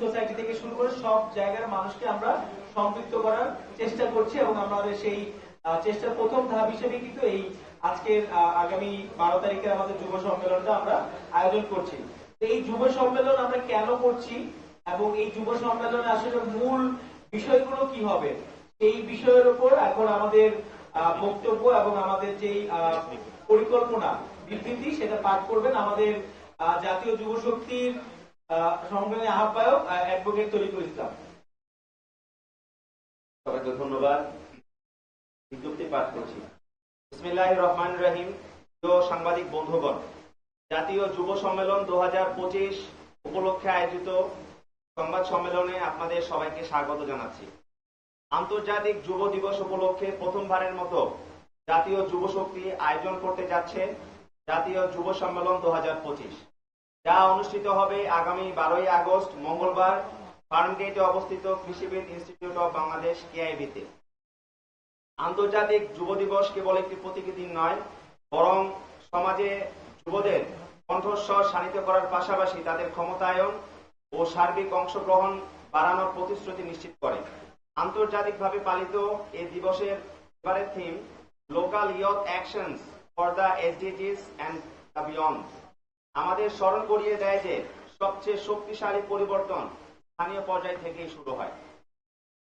Society থেকে শুরু করে সব জায়গার মানুষকে আমরা সম্পৃক্ত করার চেষ্টা করছি এবং আমাদের সেই চেষ্টার প্রথম ধাপ হিসেবে কিন্তু এই আজকের আগামী বারো তারিখে আমাদের যুব সম্মেলনটা আমরা আয়োজন করছি। এই যুব সম্মেলন আমরা কেন করছি এবং এই যুব সম্মেলনে আসলে মূল বিষয়গুলো কি হবে? এই বিষয়ের উপর এখন আমাদের বক্তব্য এবং আমাদের যেই পরিকল্পনা, বিবৃতি, সেটা পাঠ করবেন আমাদের জাতীয় যুব শক্তির সংগ্রামী আহ্বায়ক অ্যাডভোকেট তরিকুল ইসলাম। সবাইকে ধন্যবাদ। বিজ্ঞপ্তি পাঠ করছি। বিসমিল্লাহ রহমান রহিম। প্রিয় সাংবাদিক বন্ধুগণ, জাতীয় যুব সম্মেলন দু উপলক্ষে আয়োজিত সংবাদ সম্মেলনে আপনাদের সবাইকে স্বাগত জানাচ্ছি। আন্তর্জাতিক যুব দিবস উপলক্ষে প্রথমবারের মতো জাতীয় যুব শক্তি আয়োজন করতে যাচ্ছে জাতীয় যুব সম্মেলন দু হাজার পঁচিশ। যা অনুষ্ঠিত হবে আগামী বারোই আগস্ট, মঙ্গলবার ফার্মগেটে অবস্থিত কৃষিবিদ ইনস্টিটিউট অব বাংলাদেশ কেআইবিতে। আন্তর্জাতিক যুব দিবস কেবল একটি প্রতীকী দিন নয়, বরং সমাজে যুবদের কণ্ঠস্বর শানিত করার পাশাপাশি তাদের ক্ষমতায়ন ও সার্বিক অংশগ্রহণ বাড়ানোর প্রতিশ্রুতি নিশ্চিত করে। আন্তর্জাতিকভাবে পালিত এই দিবসের এবারের theme local youth actions for the SDGs and the beyond আমাদের স্মরণ করিয়ে দেয় যে সবচেয়ে শক্তিশালী পরিবর্তন স্থানীয় পর্যায় থেকেই শুরু হয়।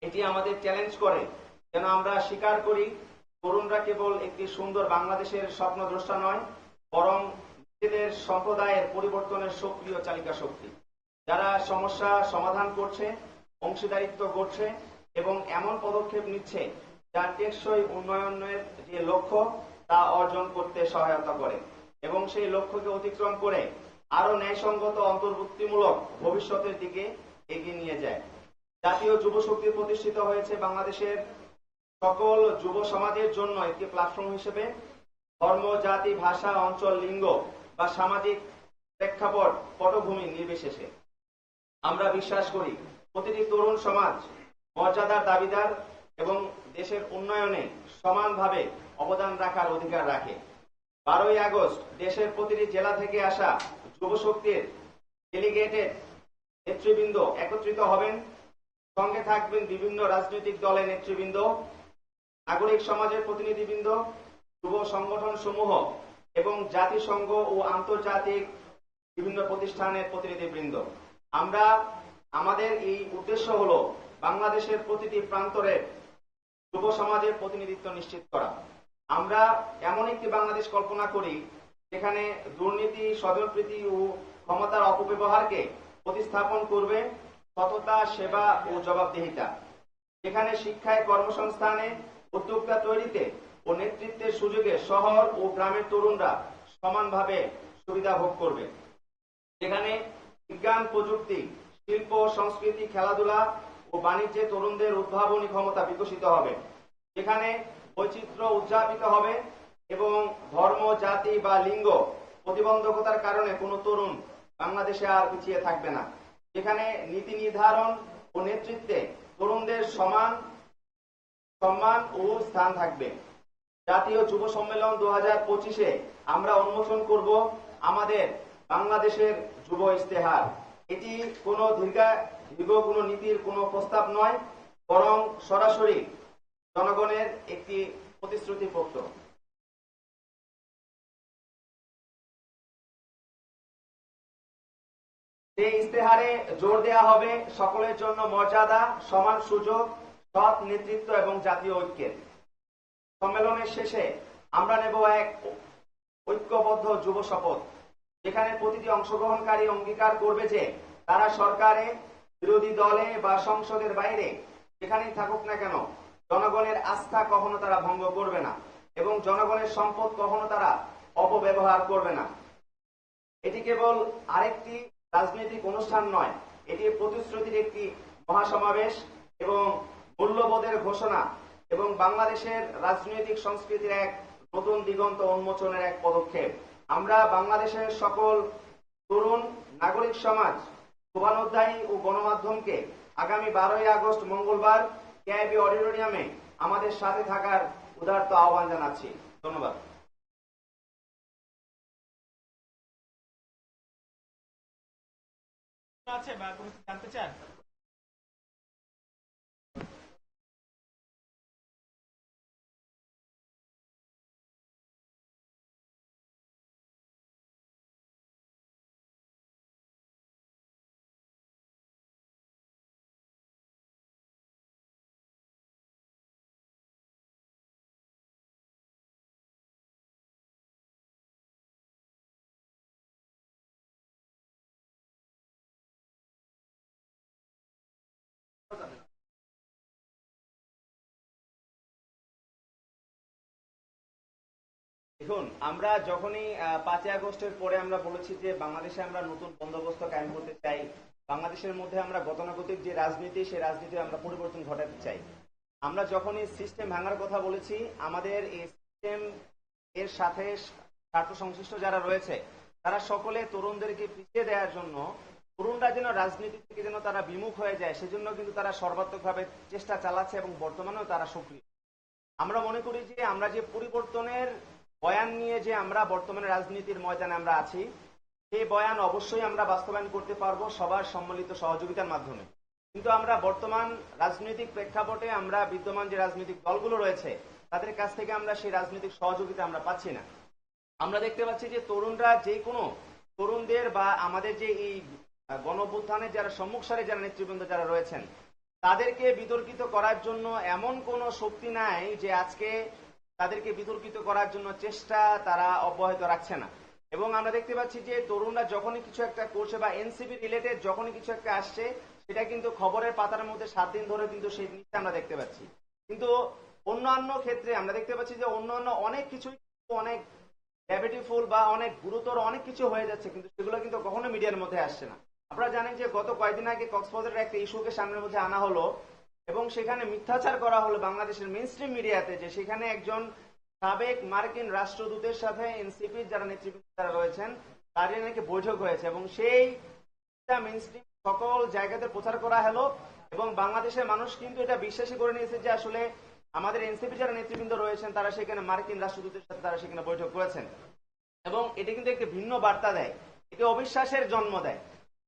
এটি আমাদের চ্যালেঞ্জ করে, যেন আমরা স্বীকার করি তরুণরা কেবল একটি সুন্দর বাংলাদেশের স্বপ্নদ্রষ্টা নয়, বরং নিজেদের সম্প্রদায়ের পরিবর্তনের সক্রিয় চালিকা শক্তি। যারা সমস্যা সমাধান করছে, অংশীদারিত্ব করছে এবং এমন পদক্ষেপ নিচ্ছে যা টেকসই উন্নয়নের যে লক্ষ্য তা অর্জন করতে সহায়তা করে। এবং সেই লক্ষ্যকে অতিক্রম করে আরও ন্যায়সঙ্গত, অন্তর্ভুক্তিমূলক ভবিষ্যতের দিকে এগিয়ে নিয়ে যায়। জাতীয় যুব শক্তি প্রতিষ্ঠিত হয়েছে বাংলাদেশের সকল যুব সমাজের জন্য একটি প্ল্যাটফর্ম হিসেবে। ধর্ম, জাতি, ভাষা, অঞ্চল, লিঙ্গ বা সামাজিক প্রেক্ষাপট, পটভূমি নির্বিশেষে। আমরা বিশ্বাস করি, প্রতিটি তরুণ সমাজ মর্যাদার দাবিদার এবং দেশের উন্নয়নে সমানভাবে অবদান রাখার অধিকার রাখে। বারোই আগস্ট দেশের প্রতিটি জেলা থেকে আসা যুব শক্তির ডেলিগেটেড নেতৃবৃন্দ একত্রিত হবেন। সঙ্গে থাকবেন বিভিন্ন রাজনৈতিক দলের নেতৃবৃন্দ, নাগরিক সমাজের প্রতিনিধিবৃন্দ, যুব সংগঠন সমূহ এবং জাতিসংঘ ও আন্তর্জাতিক বিভিন্ন প্রতিষ্ঠানের প্রতিনিধিবৃন্দ। আমরা, আমাদের এই উদ্দেশ্য হলো বাংলাদেশের প্রতিটি প্রান্তরের যুব সমাজের প্রতিনিধিত্ব নিশ্চিত করা। আমরা এমন একটি বাংলাদেশ কল্পনা করি, যেখানে দুর্নীতি স্বজনপ্রীতি ও ক্ষমতার অপব্যবহারকে প্রতিস্থাপন করবে সততা, সেবা ও জবাবদিহিতা। যেখানে শিক্ষায় কর্মসংস্থানে উদ্যোক্তা তৈরিতে ও নেতৃত্বের সুযোগে শহর ও গ্রামের তরুণরা সমানভাবে সুবিধা ভোগ করবে। যেখানে বিজ্ঞান, প্রযুক্তি, শিল্প, সংস্কৃতি, খেলাধুলা ও বাণিজ্যে তরুণদের উদ্ভাবনী ক্ষমতা বিকশিত হবে। যেখানে বৈচিত্র্য উদযাপিত হবে এবং ধর্ম, জাতি বা লিঙ্গ প্রতিবন্ধকতার কারণে কোনো তরুণ বাংলাদেশে আর পিছিয়ে থাকবে না। যেখানে নীতি নির্ধারণ ও নেতৃত্বে তরুণদের সমান সম্মান ও স্থান থাকবে। জাতীয় যুব সম্মেলন দু হাজার পঁচিশে আমরা উন্মোচন করব আমাদের বাংলাদেশের যুব ইস্তেহার এটি কোনো দীর্ঘা, দীর্ঘ কোনো নীতির কোনো প্রস্তাব নয়, বরং সরাসরি জনগণের একটি প্রতিশ্রুতি পত্র সেই ইস্তেহারে জোর দেওয়া হবে সকলের জন্য মর্যাদা, সমান সুযোগ, সৎ নেতৃত্ব এবং জাতীয় ঐক্যের। সম্মেলনের শেষে আমরা নেব এক ঐক্যবদ্ধ যুব শপথ, যেখানে প্রতিটি অংশগ্রহণকারী অঙ্গীকার করবে যে তারা সরকারে, বিরোধী দলে বা সংসদের বাইরে যেখানেই থাকুক না কেন জনগণের আস্থা কখনো তারা ভঙ্গ করবে না এবং জনগণের সম্পদ কখনো তারা অপব্যবহার করবে না। এটি কেবল আরেকটি রাজনৈতিক অনুষ্ঠান নয়, এটি প্রতিশ্রুতির একটি মহাসমাবেশ এবং মূল্যবোধের ঘোষণা এবং বাংলাদেশের রাজনৈতিক সংস্কৃতির এক নতুন দিগন্ত উন্মোচনের এক পদক্ষেপ। আমরা বাংলাদেশের সকল তরুণ, নাগরিক সমাজ, শুভানুধ্যায়ী ও গণমাধ্যমকে আগামী বারোই আগস্ট মঙ্গলবার কেআইবি অডিটোরিয়ামে আমাদের সাথে থাকার উদারত আহ্বান জানাচ্ছি। ধন্যবাদ। আছে বা কোনো জানতে চান? দেখুন, আমরা যখনই পাঁচই আগস্টের পরে আমরা বলেছি যে বাংলাদেশে আমরা নতুন বন্দোবস্ত কায়েম করতে চাই, বাংলাদেশের মধ্যে আমরা গতানুগতিক যে রাজনীতি, সেই রাজনীতি আমরা পরিবর্তন ঘটাতে চাই। আমরা যখনই সিস্টেম ভাঙার কথা বলেছি, আমাদের এই সিস্টেম এর সাথে স্বার্থ সংশ্লিষ্ট যারা রয়েছে, তারা সকলে তরুণদেরকে পিছিয়ে দেওয়ার জন্য, তরুণরা যেন রাজনীতি থেকে যেন তারা বিমুখ হয়ে যায়, সেজন্য কিন্তু তারা সর্বাত্মকভাবে চেষ্টা চালাচ্ছে এবং বর্তমানেও তারা সক্রিয়। আমরা মনে করি যে আমরা যে পরিবর্তনের বয়ান নিয়ে যে আমরা বর্তমানে রাজনীতির ময়দানে আমরা আছি সেই বয়ান অবশ্যই আমরা বাস্তবায়ন করতে পারব সবার সম্মিলিত সহযোগিতার মাধ্যমে। কিন্তু আমরা বর্তমান রাজনৈতিক প্রেক্ষাপটে আমরা বিদ্যমান যে রাজনৈতিক দলগুলো রয়েছে, তাদের কাছ থেকে আমরা সেই রাজনৈতিক সহযোগিতা আমরা পাচ্ছি না। আমরা দেখতে পাচ্ছি যে তরুণরা যে কোনো তরুণদের বা আমাদের যে এই গণভ্যুত্থানের যারা সম্মুখ সারে যারা নেতৃবৃন্দ যারা রয়েছেন, তাদেরকে বিতর্কিত করার জন্য এমন কোন শক্তি নাই যে আজকে তাদেরকে বিতর্কিত করার জন্য চেষ্টা তারা অব্যাহত রাখছে না। এবং আমরা দেখতে পাচ্ছি যে তরুণরা যখনই কিছু একটা করছে বা এনসিপি রিলেটেড যখনই কিছু একটা আসছে, সেটা কিন্তু খবরের পাতার মধ্যে সাত দিন ধরে কিন্তু সেই জিনিসটা আমরা দেখতে পাচ্ছি। কিন্তু অন্যান্য ক্ষেত্রে আমরা দেখতে পাচ্ছি যে অন্যান্য অনেক কিন্তু অনেক গ্র্যাভিটিফুল বা অনেক গুরুতর অনেক কিছু হয়ে যাচ্ছে, কিন্তু সেগুলো কিন্তু কখনো মিডিয়ার মধ্যে আসছে না। আপনারা জানেন যে গত কয়েকদিন আগে কক্সবাজারের একটা ইস্যুকে সামনের মধ্যে আনা হলো। এবং সেখানে মিথ্যাচার করা হলো বাংলাদেশের মেন স্ট্রিম মিডিয়াতে যে সেখানে একজন সাবেক মার্কিন রাষ্ট্রদূতের সাথে এনসিপির যারা নেতৃবৃন্দ যারা রয়েছেন, তাদের নাকি বৈঠক হয়েছে এবং সেই মেন স্ট্রিম সকল জায়গাতে প্রচার করা হলো এবং বাংলাদেশের মানুষ কিন্তু এটা বিশ্বাসী করে নিয়েছে যে আসলে আমাদের এনসিপি যারা নেতৃবৃন্দ রয়েছেন, তারা সেখানে মার্কিন রাষ্ট্রদূতের সাথে তারা সেখানে বৈঠক করেছেন। এবং এটি কিন্তু একটি ভিন্ন বার্তা দেয়, এটি অবিশ্বাসের জন্ম দেয়।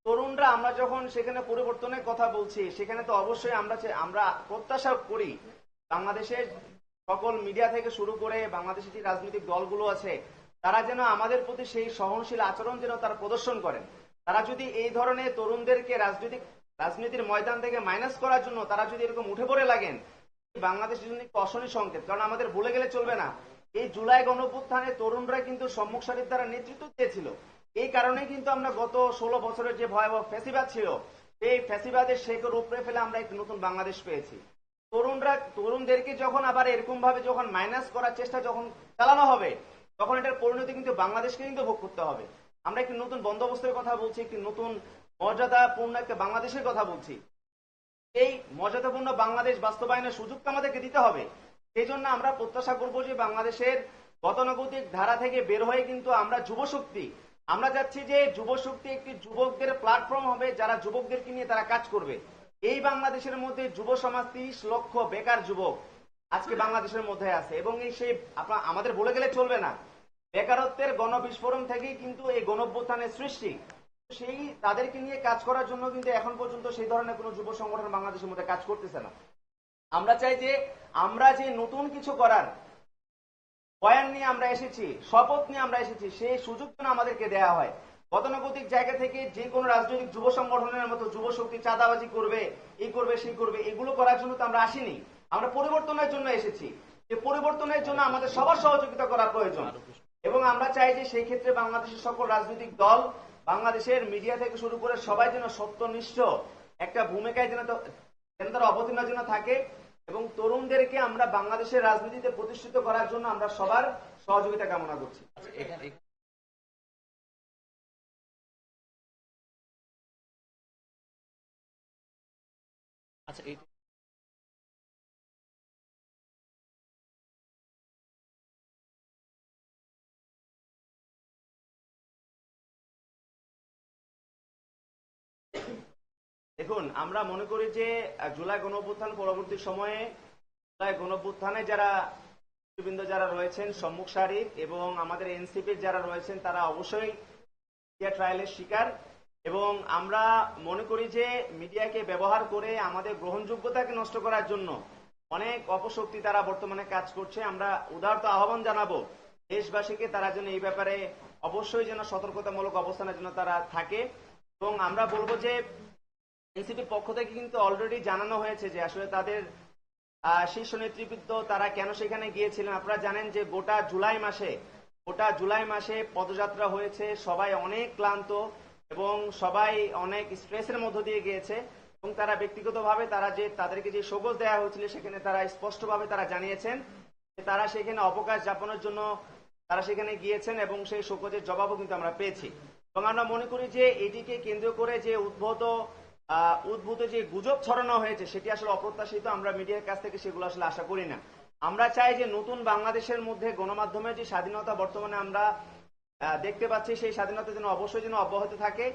তরুণরা, আমরা যখন সেখানে পরিবর্তনের কথা বলছি, সেখানে তো অবশ্যই আমরা আমরা প্রত্যাশা করি। বাংলাদেশের সকল মিডিয়া থেকে শুরু করে বাংলাদেশের যে রাজনৈতিক দলগুলো আছে, তারা যেন আমাদের প্রতি সেই সহনশীল আচরণ যেন তারা প্রদর্শন করেন। তারা যদি এই ধরনের তরুণদেরকে রাজনৈতিক, রাজনীতির ময়দান থেকে মাইনাস করার জন্য তারা যদি এরকম উঠে পড়ে লাগেন বাংলাদেশের জন্য একটি অশনি সংকেত। কারণ আমাদের ভুলে গেলে চলবে না। এই জুলাই গণভ্যুত্থানে তরুণরা কিন্তু সম্মুখ সারির দ্বারা নেতৃত্ব দিয়েছিল। এই কারণে কিন্তু আমরা গত ষোলো বছরের যে ভয়াবহ ফ্যাসিবাদ ছিল এই ফ্যাসিবাদের শেকর উপরে ফেলে আমরা একটি নতুন বাংলাদেশ পেয়েছি। তরুণরা, তরুণদেরকে যখন আবার এরকম ভাবে যখন মাইনাস করার চেষ্টা যখন চালানো হবে, তখন এটার পরিণতি কিন্তু বাংলাদেশকে কিন্তু ভোগ করতে হবে। আমরা একটি নতুন বন্দোবস্তের কথা বলছি, একটি নতুন মর্যাদাপূর্ণ একটা বাংলাদেশের কথা বলছি। এই মর্যাদাপূর্ণ বাংলাদেশ বাস্তবায়নের সুযোগটা আমাদেরকে দিতে হবে। সেই জন্য আমরা প্রত্যাশা করব যে বাংলাদেশের গতানুগতিক ধারা থেকে বের হয়ে কিন্তু আমরা যুব শক্তি আমরা চাচ্ছি যে যুব শক্তি একটি যুবকদের প্ল্যাটফর্ম হবে, যারা যুবকদেরকে নিয়ে তারা কাজ করবে। এই বাংলাদেশের মধ্যে যুব সমাজ তিরিশ লক্ষ বেকার যুবক আজকে বাংলাদেশের মধ্যে আছে এবং এই সেই আপনার আমাদের বলে গেলে চলবে না। বেকারত্বের গণবিস্ফোরণ থেকেই কিন্তু এই গণভ্যুত্থানের সৃষ্টি। সেই তাদেরকে নিয়ে কাজ করার জন্য কিন্তু এখন পর্যন্ত সেই ধরনের কোনো যুব সংগঠন বাংলাদেশের মধ্যে কাজ করতেছে না। আমরা চাই যে আমরা যে নতুন কিছু করার বয়ান নিয়ে আমরা এসেছি, শপথ নিয়ে আমরা এসেছি, সেই সুযোগ যেন আমাদেরকে দেয়া হয়। গতানুগতিক জায়গা থেকে যে কোনো রাজনৈতিক যুব সংগঠনের মতো যুব শক্তি চাঁদাবাজি করবে এই করবে সেই করবে, এগুলো করার জন্য তো আমরা আসিনি। আমরা পরিবর্তনের জন্য এসেছি। যে পরিবর্তনের জন্য আমাদের সবার সহযোগিতা করা প্রয়োজন। এবং আমরা চাই যে সেই ক্ষেত্রে বাংলাদেশের সকল রাজনৈতিক দল, বাংলাদেশের মিডিয়া থেকে শুরু করে সবাই যেন সত্যনিষ্ঠ একটা ভূমিকায় যেন যেন তারা অবতীর্ণ যেন থাকে। এবং তরুণদেরকে আমরা বাংলাদেশের রাজনীতিতে প্রতিষ্ঠিত করার জন্য আমরা সবার সহযোগিতা কামনা করছি। আচ্ছা দেখুন আমরা মনে করি যে জুলাই গণঅভ্যুত্থান পরবর্তী সময়ে, জুলাই গণঅভ্যুত্থানে যারা নেতৃবৃন্দ যারা রয়েছেন, সম্মুখ সারির এবং আমাদের এনসিপির যারা রয়েছেন, তারা অবশ্যই মিডিয়া ট্রায়ালের শিকার। এবং আমরা মনে করি যে, মিডিয়াকে ব্যবহার করে আমাদের গ্রহণযোগ্যতাকে নষ্ট করার জন্য অনেক অপশক্তি তারা বর্তমানে কাজ করছে। আমরা উদারত আহ্বান জানাব, দেশবাসীকে তারা যেন এই ব্যাপারে অবশ্যই যেন সতর্কতামূলক অবস্থানের জন্য তারা থাকে। এবং আমরা বলব যে এনসিপির পক্ষ থেকে কিন্তু অলরেডি জানানো হয়েছে যে আসলে তাদের শীর্ষ নেতৃবৃন্দ তারা কেন সেখানে গিয়েছিলেন। আপনারা জানেন যে গোটা জুলাই মাসে, গোটা জুলাই মাসে পদযাত্রা হয়েছে, সবাই অনেক ক্লান্ত এবং সবাই অনেক স্ট্রেসের মধ্য দিয়ে গিয়েছে এবং তারা ব্যক্তিগতভাবে তারা যে, তাদেরকে যে সবজ দেওয়া হয়েছিল সেখানে তারা স্পষ্টভাবে তারা জানিয়েছেন তারা সেখানে অবকাশ যাপনের জন্য তারা সেখানে গিয়েছেন এবং সেই শোকজের জবাবও কিন্তু আমরা পেয়েছি। এবং আমরা মনে করি যে এটিকে কেন্দ্র করে যে উদ্ভূত উদ্ভূত যে গুজব ছড়ানো হয়েছে, সেটি আসলে অপ্রত্যাশিত। আমরা মিডিয়ার কাছ থেকে সেগুলো আসলে আশা করি না। আমরা চাই যে নতুন বাংলাদেশের মধ্যে গণমাধ্যমের যে স্বাধীনতা বর্তমানে আমরা দেখতে পাচ্ছি, সেই স্বাধীনতা যেন অবশ্যই যেন অব্যাহত থাকে।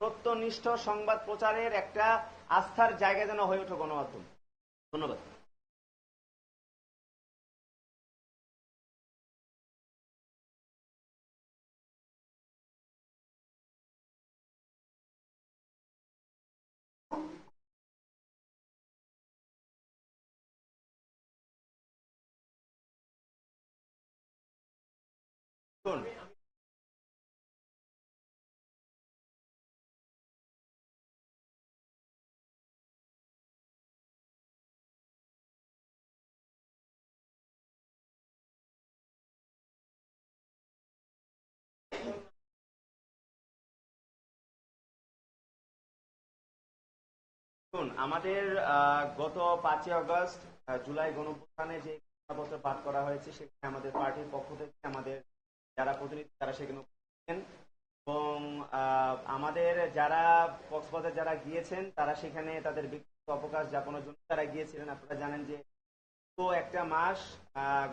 সত্যনিষ্ঠ সংবাদ প্রচারের একটা আস্থার জায়গা যেন হয়ে ওঠে গণমাধ্যম। ধন্যবাদ। শুনুন, আমাদের গত পাঁচই আগস্ট জুলাই গণপ্রস্থানে যে পাঠ করা হয়েছে সেখানে আমাদের পার্টির পক্ষ থেকে আমাদের যারা প্রতিনিধি, তারা সেখানে এবং আমাদের যারা কক্সবাজার যারা গিয়েছেন, তারা সেখানে তাদের ব্যক্তিগত অবকাশ যাপনের জন্য তারা গিয়েছিলেন। আপনারা জানেন যে তো একটা মাস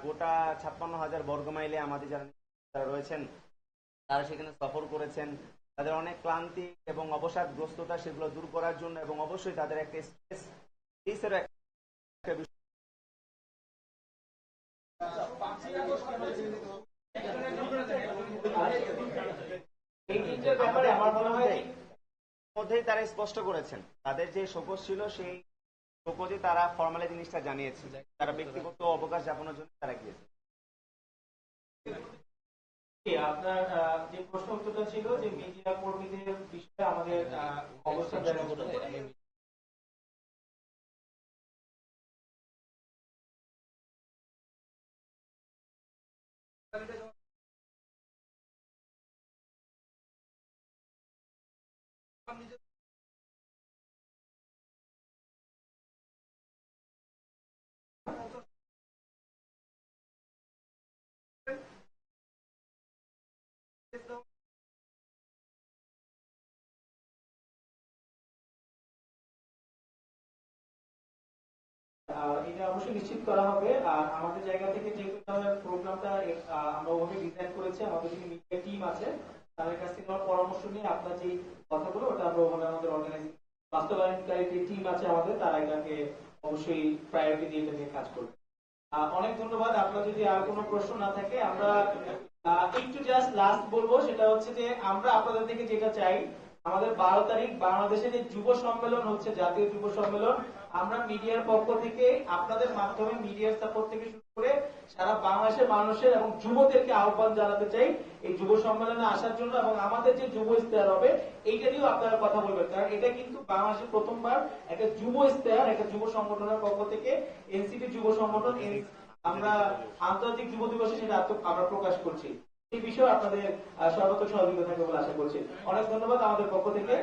গোটা ছাপ্পান্ন হাজার বর্গ মাইলে আমাদের যারা যারা রয়েছেন, তারা সেখানে সফর করেছেন। তাদের অনেক ক্লান্তি এবং অবসাদগ্রস্ততা সেগুলো দূর করার জন্য এবং অবশ্যই তাদের একটা স্ট্রেস একটা বিষয় এই তিনটের ব্যাপারে আমার মনে হয় মধ্যেই তারা স্পষ্ট করেছেন। তাদের যে শোকজ ছিল সেই শোকজে তারা ফর্মালি জিনিসটা জানিয়েছে। তারা ব্যক্তিগত অবকাশ যাপনের জন্য তারা গিয়েছে। আপনার আহ, যে প্রশ্ন উত্তরটা ছিল যে মিডিয়া কর্মীদের বিষয়ে আমাদের আহ, অবস্থান আহ, এটা অবশ্যই নিশ্চিত করা হবে। আর আমাদের জায়গা থেকে যেহেতু প্রোগ্রামটা আমরা ওভাবে ডিজাইন করেছি। আমাদের যে মিডিয়া টিম আছে তাদের কাছ থেকে পরামর্শ নিয়ে আপনার যে কথাগুলো, ওটা আমরা ওভাবে আমাদের বাস্তবায়নকারী যে টিম আছে আমাদের, তারা এটাকে অবশ্যই প্রায়োরিটি দিয়ে এটাকে কাজ করবে। অনেক ধন্যবাদ। আপনার যদি আর কোনো প্রশ্ন না থাকে, আমরা একটু জাস্ট লাস্ট বলব, সেটা হচ্ছে যে আমরা আপনাদের থেকে যেটা চাই, আমাদের বারো তারিখ বাংলাদেশে যে যুব সম্মেলন হচ্ছে, জাতীয় যুব সম্মেলন আমরা মিডিয়ার পক্ষ থেকে, আপনাদের মাধ্যমে মিডিয়ার সাপোর্ট থেকে শুরু করে সারা বাংলাদেশের মানুষের এবং যুবদেরকে আহ্বান জানাতে চাই এই যুব সম্মেলনে আসার জন্য এবং আমাদের যে যুব ইস্তেহার হবে, এইটা নিয়েও আপনারা কথা বলবেন। কারণ এটা কিন্তু বাংলাদেশে প্রথমবার একটা যুব ইস্তেহার, একটা যুব সংগঠনের পক্ষ থেকে, এনসিপি যুব সংগঠন আমরা আন্তর্জাতিক যুব দিবসে সেটা আমরা প্রকাশ করছি। এই বিষয়ে আপনাদের সর্বোচ্চ সহযোগিতা থাকবে বলে আশা করছি। অনেক ধন্যবাদ আমাদের পক্ষ থেকে।